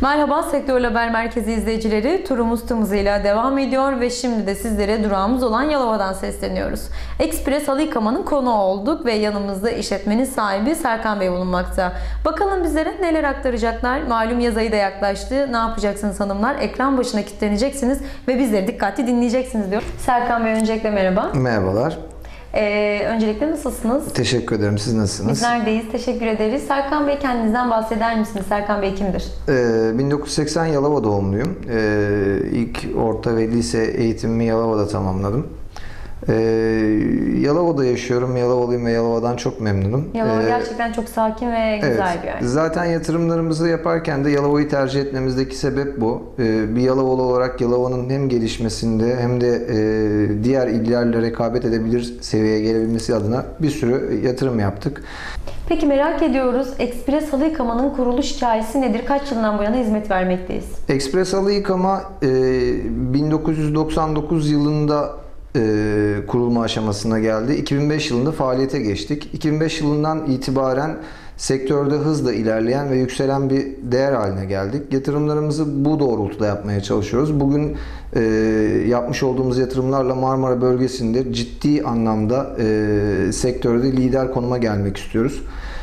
Merhaba Sektör Haber Merkezi izleyicileri. Turumuz hızıyla devam ediyor ve şimdi de sizlere durağımız olan Yalova'dan sesleniyoruz. Ekspres Halı Yıkama'nın konu olduk ve yanımızda işletmenin sahibi Serkan Bey bulunmakta. Bakalım bizlere neler aktaracaklar? Malum yaz ayı da yaklaştı. Ne yapacaksınız hanımlar? Ekran başına kilitleneceksiniz ve bizleri dikkatli dinleyeceksiniz diyor. Serkan Bey öncelikle merhaba. Merhabalar. Ee, öncelikle nasılsınız? Teşekkür ederim. Siz nasılsınız? Biz neredeyiz? Teşekkür ederiz. Serkan Bey kendinizden bahseder misiniz? Serkan Bey kimdir? Ee, 1980 Yalova doğumluyum. Ee, ilk orta ve lise eğitimimi Yalova'da tamamladım. Ee, Yalova'da yaşıyorum. Yalovalıyım ve Yalova'dan çok memnunum. Yalova Ee, gerçekten çok sakin ve güzel Evet. bir yer. Zaten yatırımlarımızı yaparken de Yalova'yı tercih etmemizdeki sebep bu. Ee, Bir Yalovalı olarak Yalova'nın hem gelişmesinde hem de e, diğer illerle rekabet edebilir seviyeye gelebilmesi adına bir sürü yatırım yaptık. Peki merak ediyoruz. Ekspres Halı Yıkama'nın kuruluş hikayesi nedir? Kaç yıldan bu yana hizmet vermekteyiz? Ekspres halı yıkama e, 1999 yılında e, kurulma aşamasına geldi. 2005 yılında faaliyete geçtik. 2005 yılından itibaren sektörde hızla ilerleyen ve yükselen bir değer haline geldik. Yatırımlarımızı bu doğrultuda yapmaya çalışıyoruz. Bugün e, yapmış olduğumuz yatırımlarla Marmara bölgesinde ciddi anlamda e, sektörde lider konuma gelmek istiyoruz.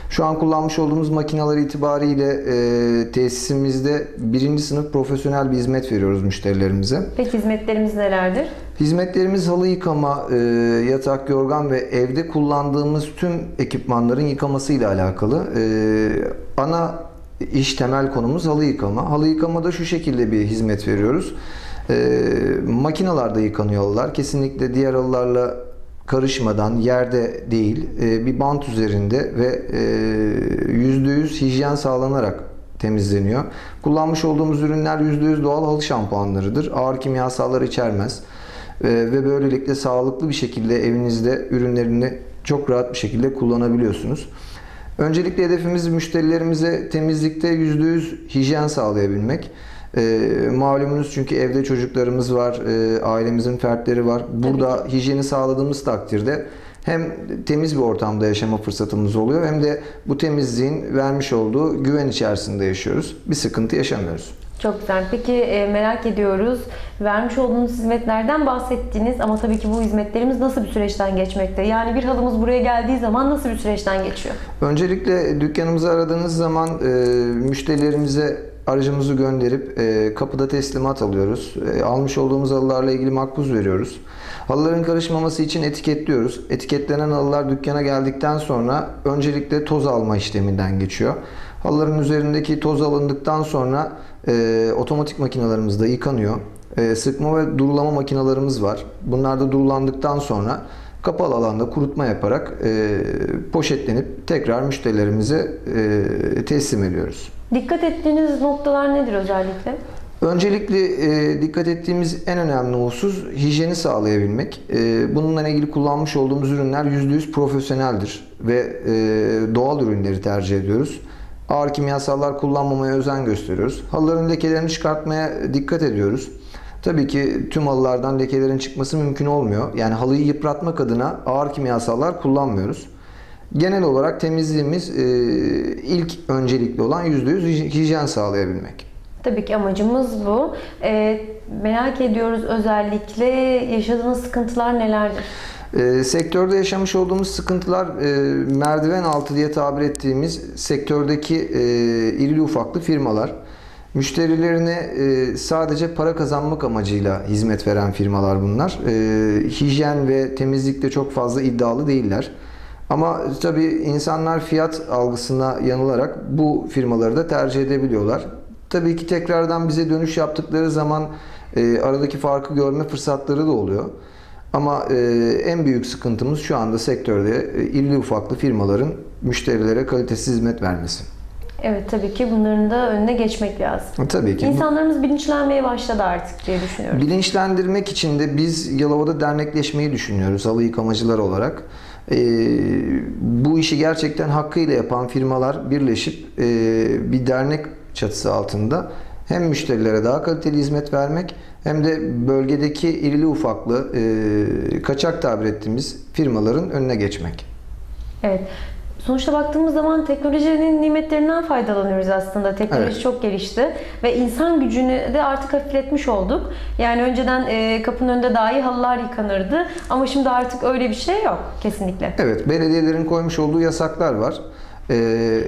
Şu an kullanmış olduğumuz makineler itibariyle e, tesisimizde birinci sınıf profesyonel bir hizmet veriyoruz müşterilerimize. Peki hizmetlerimiz nelerdir? Hizmetlerimiz halı yıkama, e, yatak, yorgan ve evde kullandığımız tüm ekipmanların yıkaması ile alakalı. E, ana iş temel konumuz halı yıkama. Halı yıkamada şu şekilde bir hizmet veriyoruz. E, makinalarda yıkanıyor halılar. Kesinlikle diğer halılarla karışmadan yerde değil e, bir bant üzerinde ve e, %100 hijyen sağlanarak temizleniyor. Kullanmış olduğumuz ürünler %100 doğal halı şampuanlarıdır. Ağır kimyasallar içermez. E, ve böylelikle sağlıklı bir şekilde evinizde ürünlerini çok rahat bir şekilde kullanabiliyorsunuz. Öncelikle hedefimiz müşterilerimize temizlikte %100 hijyen sağlayabilmek. E, malumunuz çünkü evde çocuklarımız var, e, ailemizin fertleri var. Burada hijyeni sağladığımız takdirde hem temiz bir ortamda yaşama fırsatımız oluyor hem de bu temizliğin vermiş olduğu güven içerisinde yaşıyoruz. Bir sıkıntı yaşamıyoruz. Çok güzel. Peki e, merak ediyoruz. Vermiş olduğunuz hizmetlerden bahsettiniz ama tabii ki bu hizmetlerimiz nasıl bir süreçten geçmekte? Yani bir halımız buraya geldiği zaman nasıl bir süreçten geçiyor? Öncelikle dükkanımızı aradığınız zaman e, müşterilerimize aracımızı gönderip e, kapıda teslimat alıyoruz. E, almış olduğumuz halılarla ilgili makbuz veriyoruz. Halıların karışmaması için etiketliyoruz. Etiketlenen halılar dükkana geldikten sonra öncelikle toz alma işleminden geçiyor. Halıların üzerindeki toz alındıktan sonra e, otomatik makinalarımızda yıkanıyor. E, sıkma ve durulama makinalarımız var. Bunlar da durulandıktan sonra kapalı alanda kurutma yaparak e, poşetlenip tekrar müşterilerimize e, teslim ediyoruz. Dikkat ettiğiniz noktalar nedir özellikle? Öncelikle e, dikkat ettiğimiz en önemli husus hijyeni sağlayabilmek. E, bununla ilgili kullanmış olduğumuz ürünler %100 profesyoneldir ve e, doğal ürünleri tercih ediyoruz. Ağır kimyasallar kullanmamaya özen gösteriyoruz. Halıların lekelerini çıkartmaya dikkat ediyoruz. Tabii ki tüm halılardan lekelerin çıkması mümkün olmuyor. Yani halıyı yıpratmak adına ağır kimyasallar kullanmıyoruz. Genel olarak temizliğimiz e, ilk öncelikli olan %100 hijyen sağlayabilmek. Tabii ki amacımız bu. E, merak ediyoruz özellikle yaşadığınız sıkıntılar nelerdir? E, sektörde yaşamış olduğumuz sıkıntılar e, merdiven altı diye tabir ettiğimiz sektördeki e, irili ufaklı firmalar. Müşterilerine e, sadece para kazanmak amacıyla hizmet veren firmalar bunlar. E, hijyen ve temizlikte çok fazla iddialı değiller. Ama tabii insanlar fiyat algısına yanılarak bu firmaları da tercih edebiliyorlar. Tabii ki tekrardan bize dönüş yaptıkları zaman e, aradaki farkı görme fırsatları da oluyor. Ama e, en büyük sıkıntımız şu anda sektörde e, irili ufaklı firmaların müşterilere kalitesiz hizmet vermesi. Evet tabii ki bunların da önüne geçmek lazım. Tabii ki. İnsanlarımız bilinçlenmeye başladı artık diye düşünüyorum. Bilinçlendirmek için de biz Yalova'da dernekleşmeyi düşünüyoruz halı yıkamacılar olarak. Ee, bu işi gerçekten hakkıyla yapan firmalar birleşip e, bir dernek çatısı altında hem müşterilere daha kaliteli hizmet vermek hem de bölgedeki irili ufaklı e, kaçak tabir ettiğimiz firmaların önüne geçmek. Evet. Sonuçta baktığımız zaman teknolojinin nimetlerinden faydalanıyoruz aslında. Teknoloji Evet. çok gelişti ve insan gücünü de artık hafifletmiş olduk. Yani önceden e, kapının önünde dahi halılar yıkanırdı ama şimdi artık öyle bir şey yok kesinlikle. Evet, belediyelerin koymuş olduğu yasaklar var. Ee,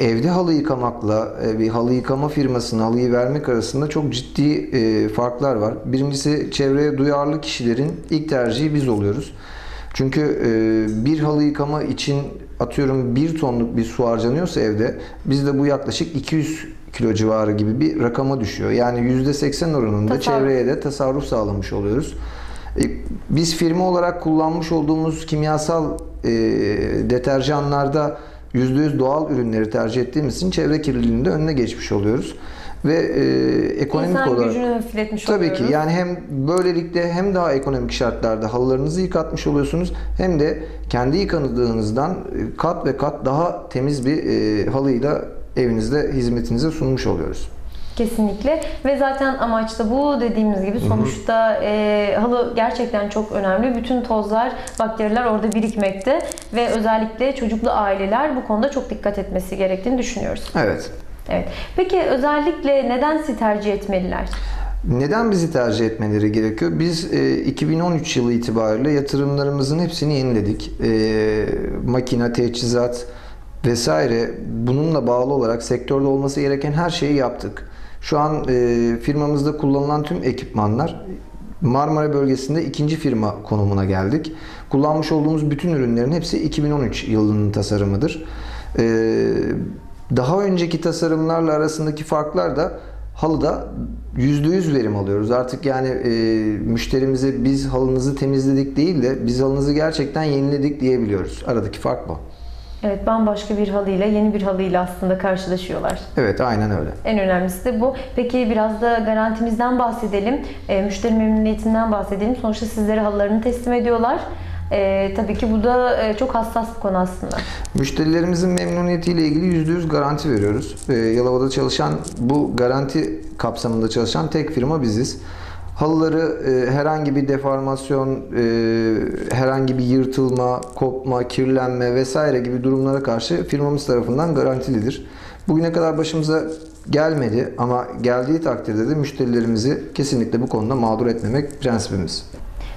evde halı yıkamakla e, bir halı yıkama firmasına halıyı vermek arasında çok ciddi e, farklar var. Birincisi çevreye duyarlı kişilerin ilk tercihi biz oluyoruz. Çünkü e, bir halı yıkama için atıyorum bir tonluk bir su harcanıyorsa evde bizde bu yaklaşık 200 kilo civarı gibi bir rakama düşüyor. Yani %80 oranında Tasarruf. çevreye de tasarruf sağlamış oluyoruz. Biz firma olarak kullanmış olduğumuz kimyasal deterjanlarda %100 doğal ürünleri tercih ettiğimiz için çevre kirliliğinin de önüne geçmiş oluyoruz. Ve e, ekonomik İnsan olarak gücünü hafifletmiş Tabii oluyoruz. ki yani hem böylelikle hem daha ekonomik şartlarda halılarınızı yıkatmış oluyorsunuz hem de kendi yıkanıdığınızdan e, kat ve kat daha temiz bir e, halıyla evinizde hizmetinize sunmuş oluyoruz. Kesinlikle ve zaten amaç da bu dediğimiz gibi sonuçta e, halı gerçekten çok önemli. Bütün tozlar, bakteriler orada birikmekte ve özellikle çocuklu aileler bu konuda çok dikkat etmesi gerektiğini düşünüyoruz. Evet. Evet. Peki özellikle neden sizi tercih etmeliler? Neden bizi tercih etmeleri gerekiyor? Biz e, 2013 yılı itibariyle yatırımlarımızın hepsini yeniledik. E, makine, teçhizat vesaire bununla bağlı olarak sektörde olması gereken her şeyi yaptık. Şu an e, firmamızda kullanılan tüm ekipmanlar Marmara bölgesinde ikinci firma konumuna geldik. Kullanmış olduğumuz bütün ürünlerin hepsi 2013 yılının tasarımıdır. E, daha önceki tasarımlarla arasındaki farklar da halıda %100 verim alıyoruz. Artık yani e, müşterimize biz halınızı temizledik değil de biz halınızı gerçekten yeniledik diyebiliyoruz. Aradaki fark bu. Evet bambaşka bir halıyla, yeni bir halıyla aslında karşılaşıyorlar. Evet aynen öyle. En önemlisi de bu. Peki biraz da garantimizden bahsedelim. E, müşteri memnuniyetinden bahsedelim. Sonuçta sizlere halılarını teslim ediyorlar. E, tabii ki bu da e, çok hassas bir konu aslında. Müşterilerimizin memnuniyetiyle ilgili %100 garanti veriyoruz. Ee, Yalova'da çalışan, bu garanti kapsamında çalışan tek firma biziz. Halıları e, herhangi bir deformasyon, e, herhangi bir yırtılma, kopma, kirlenme vesaire gibi durumlara karşı firmamız tarafından garantilidir. Bugüne kadar başımıza gelmedi ama geldiği takdirde de müşterilerimizi kesinlikle bu konuda mağdur etmemek prensibimiz.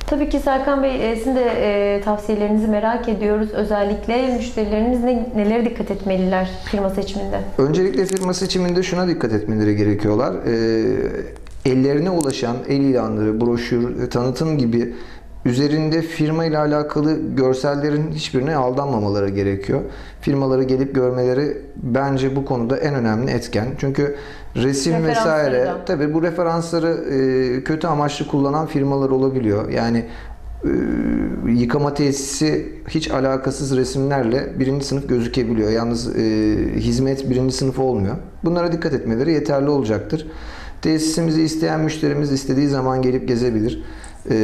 Tabii ki Serkan Bey e, sizin de e, tavsiyelerinizi merak ediyoruz. Özellikle müşterilerimiz ne, nelere dikkat etmeliler firma seçiminde? Öncelikle firma seçiminde şuna dikkat etmeleri gerekiyorlar. Ee, ellerine ulaşan el ilanları, broşür, tanıtım gibi üzerinde firma ile alakalı görsellerin hiçbirine aldanmamaları gerekiyor. Firmaları gelip görmeleri bence bu konuda en önemli etken. Çünkü resim vesaire da. tabii bu referansları e, kötü amaçlı kullanan firmalar olabiliyor. Yani e, yıkama tesisi hiç alakasız resimlerle birinci sınıf gözükebiliyor. Yalnız e, hizmet birinci sınıf olmuyor. Bunlara dikkat etmeleri yeterli olacaktır. Tesisimizi isteyen müşterimiz istediği zaman gelip gezebilir. E,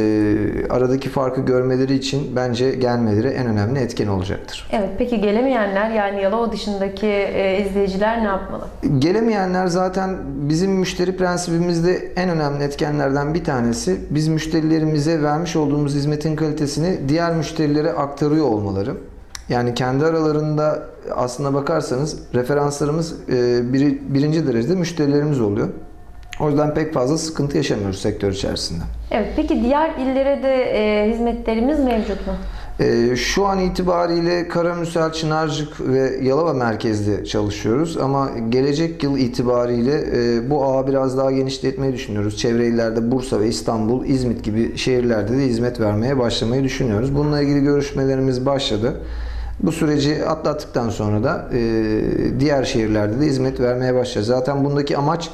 aradaki farkı görmeleri için bence gelmeleri en önemli etken olacaktır. Evet peki gelemeyenler yani Yalova dışındaki e, izleyiciler ne yapmalı? Gelemeyenler zaten bizim müşteri prensibimizde en önemli etkenlerden bir tanesi. Biz müşterilerimize vermiş olduğumuz hizmetin kalitesini diğer müşterilere aktarıyor olmaları. Yani kendi aralarında aslına bakarsanız referanslarımız e, biri, birinci derecede müşterilerimiz oluyor. O yüzden pek fazla sıkıntı yaşamıyoruz sektör içerisinde. Evet peki diğer illere de e, hizmetlerimiz mevcut mu? Ee, Şu an itibariyle Karamürsel, Çınarcık ve Yalova merkezde çalışıyoruz ama gelecek yıl itibariyle e, bu ağı biraz daha genişletmeyi düşünüyoruz. Çevre illerde Bursa ve İstanbul, İzmit gibi şehirlerde de hizmet vermeye başlamayı düşünüyoruz. Bununla ilgili görüşmelerimiz başladı. Bu süreci atlattıktan sonra da e, diğer şehirlerde de hizmet vermeye başlayacağız. Zaten bundaki amaç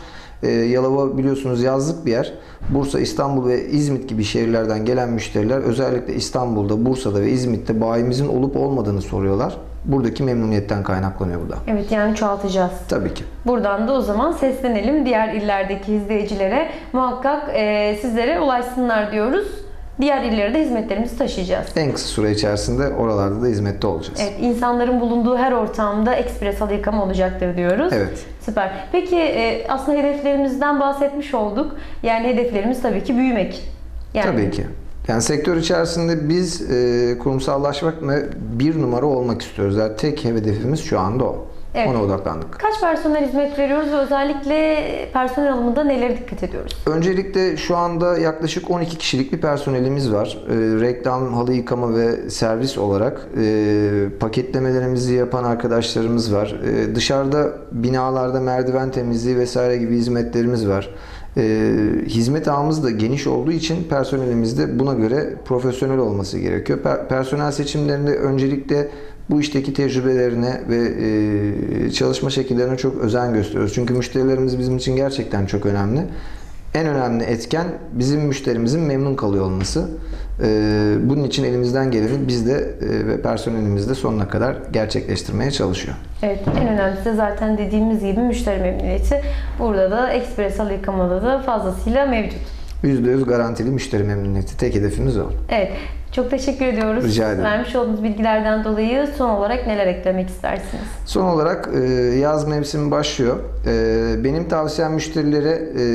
e, Yalova biliyorsunuz yazlık bir yer. Bursa, İstanbul ve İzmit gibi şehirlerden gelen müşteriler özellikle İstanbul'da, Bursa'da ve İzmit'te bayimizin olup olmadığını soruyorlar. Buradaki memnuniyetten kaynaklanıyor bu da. Evet yani çoğaltacağız. Tabii ki. Buradan da o zaman seslenelim diğer illerdeki izleyicilere. Muhakkak e, sizlere ulaşsınlar diyoruz. Diğer illere de hizmetlerimizi taşıyacağız. En kısa süre içerisinde oralarda da hizmette olacağız. Evet, insanların bulunduğu her ortamda ekspres halı yıkama olacaktır diyoruz. Evet. Süper. Peki e, aslında hedeflerimizden bahsetmiş olduk. Yani hedeflerimiz tabii ki büyümek. Yani Tabii ki. Yani sektör içerisinde biz e, kurumsallaşmak ve bir numara olmak istiyoruz. Yani tek hedefimiz şu anda o. Evet. Ona odaklandık. Kaç personel hizmet veriyoruz ve özellikle personel alımında nelere dikkat ediyoruz? Öncelikle şu anda yaklaşık 12 kişilik bir personelimiz var. E, reklam, halı yıkama ve servis olarak e, paketlemelerimizi yapan arkadaşlarımız var. E, dışarıda binalarda merdiven temizliği vesaire gibi hizmetlerimiz var. E, hizmet ağımız da geniş olduğu için personelimiz de buna göre profesyonel olması gerekiyor. Per- personel seçimlerinde öncelikle bu işteki tecrübelerine ve e, çalışma şekillerine çok özen gösteriyoruz. Çünkü müşterilerimiz bizim için gerçekten çok önemli. En önemli etken bizim müşterimizin memnun kalıyor olması. E, bunun için elimizden geleni biz de e, ve personelimiz de sonuna kadar gerçekleştirmeye çalışıyor. Evet, en önemlisi de zaten dediğimiz gibi müşteri memnuniyeti. Burada da ekspres halı yıkamada da fazlasıyla mevcut. %100 garantili müşteri memnuniyeti. Tek hedefimiz o. Evet, çok teşekkür ediyoruz. Rica ederim. Vermiş olduğunuz bilgilerden dolayı son olarak neler eklemek istersiniz? Son olarak e, yaz mevsimi başlıyor. E, Benim tavsiyem müşterilere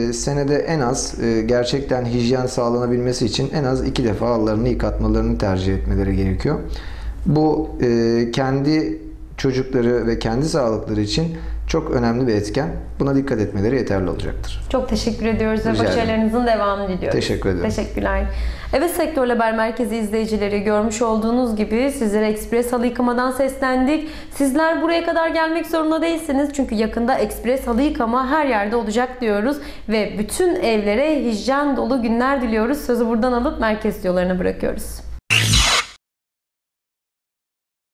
e, senede en az gerçekten hijyen sağlanabilmesi için en az iki defa halılarını yıkatmalarını tercih etmeleri gerekiyor. Bu kendi çocukları ve kendi sağlıkları için çok önemli bir etken. Buna dikkat etmeleri yeterli olacaktır. Çok teşekkür ediyoruz ve başarılarınızın devamını diliyoruz. Teşekkür ederim. Teşekkürler. Evet Sektör Haber Merkezi izleyicileri görmüş olduğunuz gibi sizlere ekspres halı yıkamadan seslendik. Sizler buraya kadar gelmek zorunda değilsiniz. Çünkü yakında ekspres halı yıkama her yerde olacak diyoruz. Ve bütün evlere hijyen dolu günler diliyoruz. Sözü buradan alıp merkez stüdyolarına bırakıyoruz.